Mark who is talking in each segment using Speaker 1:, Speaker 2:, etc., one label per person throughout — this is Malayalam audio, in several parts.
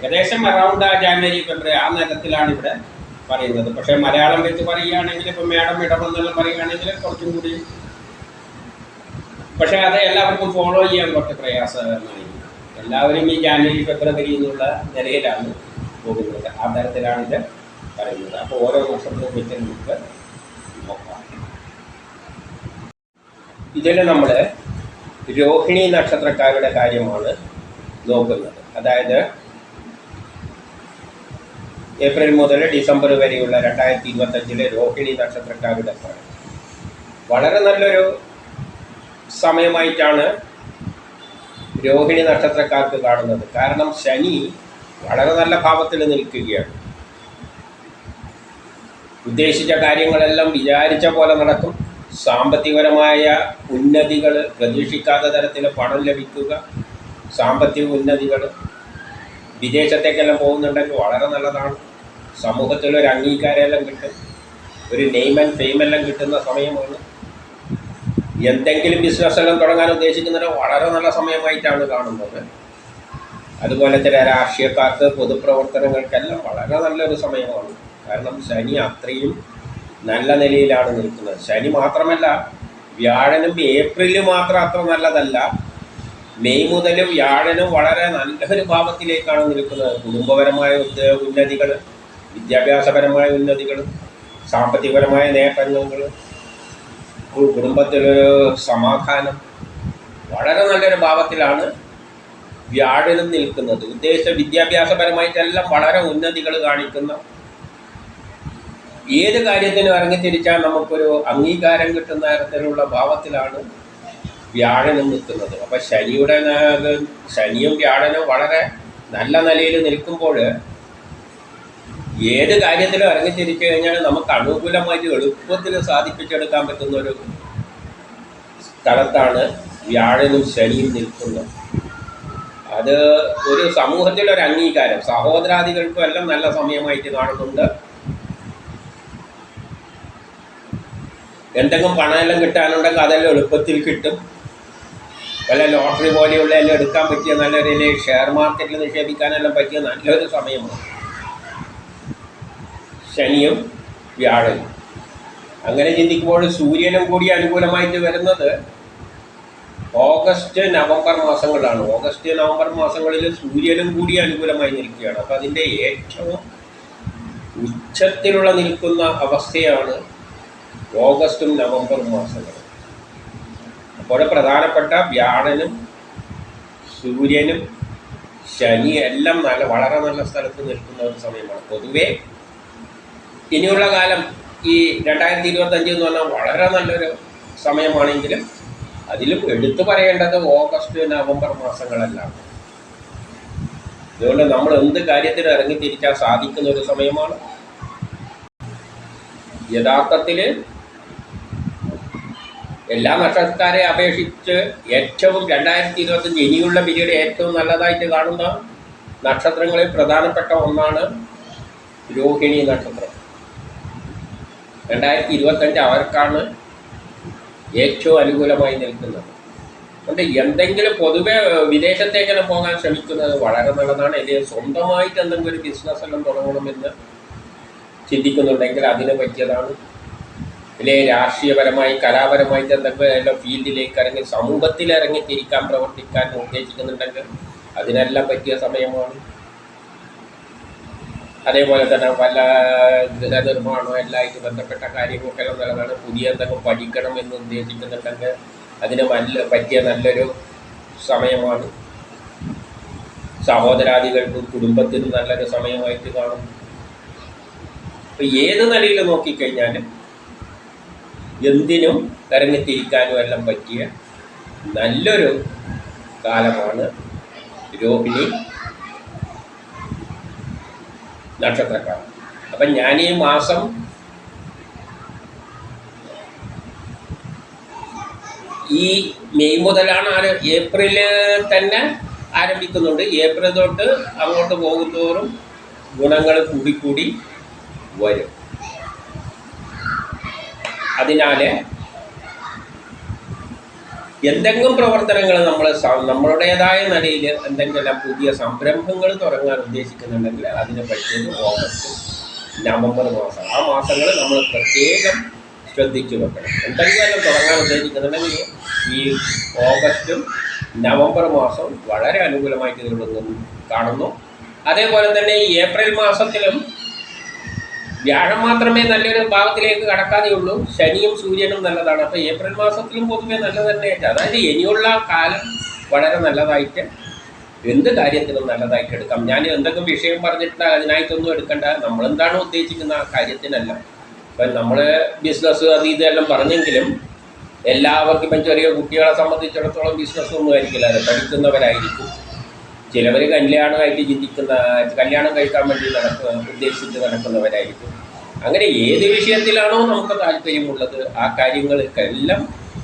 Speaker 1: ഏകദേശം അറൗണ്ട് ആ ജാനുവരി ഫെബ്രുവരി ആ നേരത്തിലാണ് ഇവിടെ പറയുന്നത്. പക്ഷേ മലയാളം വെച്ച് പറയുകയാണെങ്കിൽ ഇപ്പം മേഡം ഇടമെന്നെല്ലാം പറയുകയാണെങ്കിൽ കുറച്ചും കൂടി പക്ഷേ അത് എല്ലാവർക്കും ഫോളോ ചെയ്യാൻ കുറച്ച് പ്രയാസകരമായി. എല്ലാവരും ഈ ജാനുവരി ഫെബ്രുവരി എന്നുള്ള നിലയിലാണ് പോകുന്നത്. ആ തരത്തിലാണ് ഇത് പറയുന്നത്. അപ്പോൾ ഓരോ വർഷത്തിലും വെച്ച് നമുക്ക് നോക്കാം. ഇതിൽ നമ്മൾ രോഹിണി നക്ഷത്രക്കാരുടെ കാര്യമാണ് നോക്കുന്നത്. അതായത് ഏപ്രിൽ മുതൽ ഡിസംബർ വരെയുള്ള രണ്ടായിരത്തി ഇരുപത്തഞ്ചിലെ രോഹിണി നക്ഷത്രക്കാരുടെ ഫലം വളരെ നല്ലൊരു സമയമായിട്ടാണ് രോഹിണി നക്ഷത്രക്കാർക്ക് കാണുന്നത്. കാരണം ശനി വളരെ നല്ല ഭാവത്തിൽ നിൽക്കുകയാണ്. ഉദ്ദേശിച്ച കാര്യങ്ങളെല്ലാം വിചാരിച്ച പോലെ നടക്കും. സാമ്പത്തികപരമായ ഉന്നതികൾ പ്രതീക്ഷിക്കാത്ത തരത്തിൽ പണം ലഭിക്കുക. സാമ്പത്തിക ഉന്നതികൾ വിദേശത്തേക്കെല്ലാം പോകുന്നുണ്ടെങ്കിൽ വളരെ നല്ലതാണ്. സമൂഹത്തിലൊരു അംഗീകാരമെല്ലാം കിട്ടും. ഒരു നെയിം ആൻഡ് ഫെയിം എല്ലാം കിട്ടുന്ന സമയമാണ്. എന്തെങ്കിലും ബിസിനസ് എല്ലാം തുടങ്ങാൻ ഉദ്ദേശിക്കുന്നത് വളരെ നല്ല സമയമായിട്ടാണ് കാണുന്നത്. അതുപോലെ തന്നെ രാഷ്ട്രീയക്കാർക്ക് പൊതുപ്രവർത്തനങ്ങൾക്കെല്ലാം വളരെ നല്ലൊരു സമയമാണ്. കാരണം ശനി അത്രയും നല്ല നിലയിലാണ് നിൽക്കുന്നത്. ശനി മാത്രമല്ല വ്യാഴനും ഏപ്രിലും മാത്രം അത്ര നല്ലതല്ല. മെയ് മുതലും വ്യാഴനും വളരെ നല്ലൊരു ഭാവത്തിലേക്കാണ് നിൽക്കുന്നത്. കുടുംബപരമായ ഉന്നതികൾ വിദ്യാഭ്യാസപരമായ ഉന്നതികളും സാമ്പത്തികപരമായ നേട്ടങ്ങൾ കുടുംബത്തിലൊരു സമാധാനം വളരെ നല്ലൊരു ഭാവത്തിലാണ് വ്യാഴനും നിൽക്കുന്നത്. ഉദ്ദേശ വിദ്യാഭ്യാസപരമായിട്ടെല്ലാം വളരെ ഉന്നതികൾ കാണിക്കുന്ന ഏത് കാര്യത്തിനും ഇറങ്ങിത്തിരിച്ചാൽ നമുക്കൊരു അംഗീകാരം കിട്ടുന്ന തരത്തിലുള്ള ഭാവത്തിലാണ് വ്യാഴനും നിൽക്കുന്നത്. അപ്പം ശനിയുടെ ശനിയും വ്യാഴനും വളരെ നല്ല നിലയിൽ നിൽക്കുമ്പോൾ ഏത് കാര്യത്തിലും ഇറങ്ങിത്തിരിച്ചു കഴിഞ്ഞാൽ നമുക്ക് അനുകൂലമായിട്ട് എളുപ്പത്തിൽ സാധിപ്പിച്ചെടുക്കാൻ പറ്റുന്ന ഒരു സ്ഥലത്താണ് വ്യാഴനും ശനിയും നിൽക്കുന്നത്. അത് ഒരു സമൂഹത്തിലൊരു അംഗീകാരം. സഹോദരാദികൾക്കും എല്ലാം നല്ല സമയമായിട്ട് കാണുന്നുണ്ട്. എന്തെങ്കിലും പണമെല്ലാം കിട്ടാനുണ്ടെങ്കിൽ അതെല്ലാം എളുപ്പത്തിൽ കിട്ടും. വല്ല ലോട്ടറി പോലെയുള്ള എല്ലാം എടുക്കാൻ പറ്റിയ നല്ല രീതിയിൽ ഷെയർ മാർക്കറ്റിൽ നിക്ഷേപിക്കാനെല്ലാം പറ്റിയ നല്ലൊരു സമയമാണ്. ശനിയും വ്യാഴനും അങ്ങനെ ചിന്തിക്കുമ്പോൾ സൂര്യനും കൂടി അനുകൂലമായിട്ട് വരുന്നത് ഓഗസ്റ്റ് നവംബർ മാസങ്ങളിലാണ് ഓഗസ്റ്റ് നവംബർ മാസങ്ങളിൽ സൂര്യനും കൂടി അനുകൂലമായി നിൽക്കുകയാണ്. അപ്പോൾ അതിന്റെ ഏറ്റവും ഉച്ചത്തിലുള്ള നിൽക്കുന്ന അവസ്ഥയാണ് ഓഗസ്റ്റും നവംബർ മാസങ്ങൾ. അപ്പോൾ പ്രധാനപ്പെട്ട വ്യാഴനും സൂര്യനും ശനി എല്ലാം നല്ല വളരെ നല്ല സ്ഥലത്ത് നിൽക്കുന്ന ഒരു സമയമാണ്. പൊതുവേ ഇനിയുള്ള കാലം ഈ രണ്ടായിരത്തി ഇരുപത്തഞ്ച് എന്ന് പറഞ്ഞാൽ വളരെ നല്ലൊരു സമയമാണെങ്കിലും അതിലും എടുത്തു പറയേണ്ടത് ഓഗസ്റ്റ് നവംബർ മാസങ്ങളെല്ലാം. അതുകൊണ്ട് നമ്മൾ എന്ത് കാര്യത്തിന് ഇറങ്ങിത്തിരിക്കാൻ സാധിക്കുന്ന ഒരു സമയമാണ്. യഥാർത്ഥത്തിൽ എല്ലാ നക്ഷത്രക്കാരെ അപേക്ഷിച്ച് ഏറ്റവും രണ്ടായിരത്തി ഇരുപത്തഞ്ച് ഇനിയുള്ള പീരീഡ് ഏറ്റവും നല്ലതായിട്ട് കാണുന്ന നക്ഷത്രങ്ങളിൽ പ്രധാനപ്പെട്ട ഒന്നാണ് രോഹിണി നക്ഷത്രം. രണ്ടായിരത്തി ഇരുപത്തഞ്ച് അവർക്കാണ് ഏറ്റവും അനുകൂലമായി നിൽക്കുന്നത്. അതുകൊണ്ട് എന്തെങ്കിലും പൊതുവെ വിദേശത്തേക്കെല്ലാം പോകാൻ ശ്രമിക്കുന്നത് വളരെ നല്ലതാണ്. അല്ലെങ്കിൽ സ്വന്തമായിട്ട് എന്തെങ്കിലും ഒരു ബിസിനസ് എല്ലാം തുടങ്ങണമെന്ന് ചിന്തിക്കുന്നുണ്ടെങ്കിൽ അതിനെ പറ്റിയതാണ്. അല്ലെങ്കിൽ രാഷ്ട്രീയപരമായി കലാപരമായിട്ട് എന്തെങ്കിലും എല്ലാം ഫീൽഡിലേക്ക് ഇറങ്ങി സമൂഹത്തിൽ ഇറങ്ങി തിരിക്കാൻ പ്രവർത്തിക്കാൻ ഉദ്ദേശിക്കുന്നുണ്ടെങ്കിൽ അതിനെല്ലാം പറ്റിയ സമയമാണ്. അതേപോലെ തന്നെ പല ഗൃഹനിർമ്മാണവും എല്ലായിട്ട് ബന്ധപ്പെട്ട കാര്യങ്ങളൊക്കെ നല്ലതാണ് പുതിയ എന്തെങ്കിലും പഠിക്കണം എന്ന് ഉദ്ദേശിക്കുന്നുണ്ടെങ്കിൽ അതിന് നല്ല പറ്റിയ നല്ലൊരു സമയമാണ്. സഹോദരാദികൾക്കും കുടുംബത്തിനും നല്ലൊരു സമയമായിട്ട് കാണും. ഇപ്പം ഏത് നിലയിൽ നോക്കിക്കഴിഞ്ഞാലും എന്തിനും ഇറങ്ങിത്തിരിക്കാനും എല്ലാം പറ്റിയ നല്ലൊരു കാലമാണ് രോഹിണി. നക്ഷത്രക്കാർ അപ്പം ഞാൻ ഈ മാസം ഈ മെയ് മുതലാണ് ആര് ഏപ്രിൽ തന്നെ ആരംഭിക്കുന്നുണ്ട്. ഏപ്രിൽ തൊട്ട് അങ്ങോട്ട് പോകുന്തോറും ഗുണങ്ങൾ കൂടിക്കൂടി വരും. അതിനാൽ എന്തെങ്കിലും പ്രവർത്തനങ്ങൾ നമ്മൾ നമ്മളുടേതായ നിലയിൽ എന്തെങ്കിലും പുതിയ സംരംഭങ്ങൾ തുടങ്ങാൻ ഉദ്ദേശിക്കുന്നുണ്ടെങ്കിൽ അതിനെ പറ്റിയത് ഓഗസ്റ്റ് നവംബർ മാസം. ആ മാസങ്ങൾ നമ്മൾ പ്രത്യേകം ശ്രദ്ധിച്ചു വെക്കണം. എന്തെങ്കിലും തുടങ്ങാൻ ഉദ്ദേശിക്കുന്നുണ്ടെങ്കിൽ ഈ ഓഗസ്റ്റും നവംബർ മാസവും വളരെ അനുകൂലമായിട്ട് ഇതിൽ കാണുന്നു. അതേപോലെ തന്നെ ഈ ഏപ്രിൽ മാസത്തിലും വ്യാഴം മാത്രമേ നല്ലൊരു ഭാവത്തിലേക്ക് കടക്കാതെ ഉള്ളൂ ശനിയും സൂര്യനും നല്ലതാണ്. അപ്പോൾ ഏപ്രിൽ മാസത്തിലും പൊതുവെ നല്ലത് തന്നെയായിട്ട്. അതായത് ഇനിയുള്ള കാലം വളരെ നല്ലതായിട്ട് എന്ത് കാര്യത്തിനും നല്ലതായിട്ട് എടുക്കാം. ഞാൻ എന്തെങ്കിലും വിഷയം പറഞ്ഞിട്ട് അതിനായിട്ടൊന്നും എടുക്കണ്ട. നമ്മളെന്താണോ ഉദ്ദേശിക്കുന്ന ആ കാര്യത്തിനല്ല. ഇപ്പം നമ്മൾ ബിസിനസ് അത് ഇതെല്ലാം പറഞ്ഞെങ്കിലും എല്ലാവർക്കും ചെറിയ കുട്ടികളെ സംബന്ധിച്ചിടത്തോളം ബിസിനസ് ഒന്നും ആയിരിക്കില്ല പഠിക്കുന്നവരായിരിക്കും. ചിലവർ കല്യാണമായിട്ട് ചിന്തിക്കുന്ന കല്യാണം കഴിക്കാൻ വേണ്ടി നടക്കുക ഉദ്ദേശിച്ച് നടക്കുന്നവരായിരിക്കും. അങ്ങനെ ഏത് വിഷയത്തിലാണോ നമുക്ക് താല്പര്യമുള്ളത് ആ കാര്യങ്ങൾക്കെല്ലാം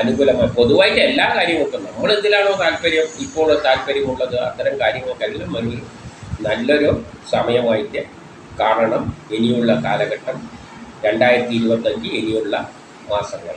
Speaker 1: അനുകൂലമായി പൊതുവായിട്ട് എല്ലാ കാര്യങ്ങൾക്കും നമ്മൾ എന്തിലാണോ താല്പര്യം ഇപ്പോൾ താല്പര്യമുള്ളത് അത്തരം കാര്യങ്ങൾക്കെല്ലാം ഒരു നല്ലൊരു സമയമായിട്ട് കാണണം ഇനിയുള്ള കാലഘട്ടം. രണ്ടായിരത്തി ഇരുപത്തഞ്ച് ഇനിയുള്ള മാസങ്ങൾ.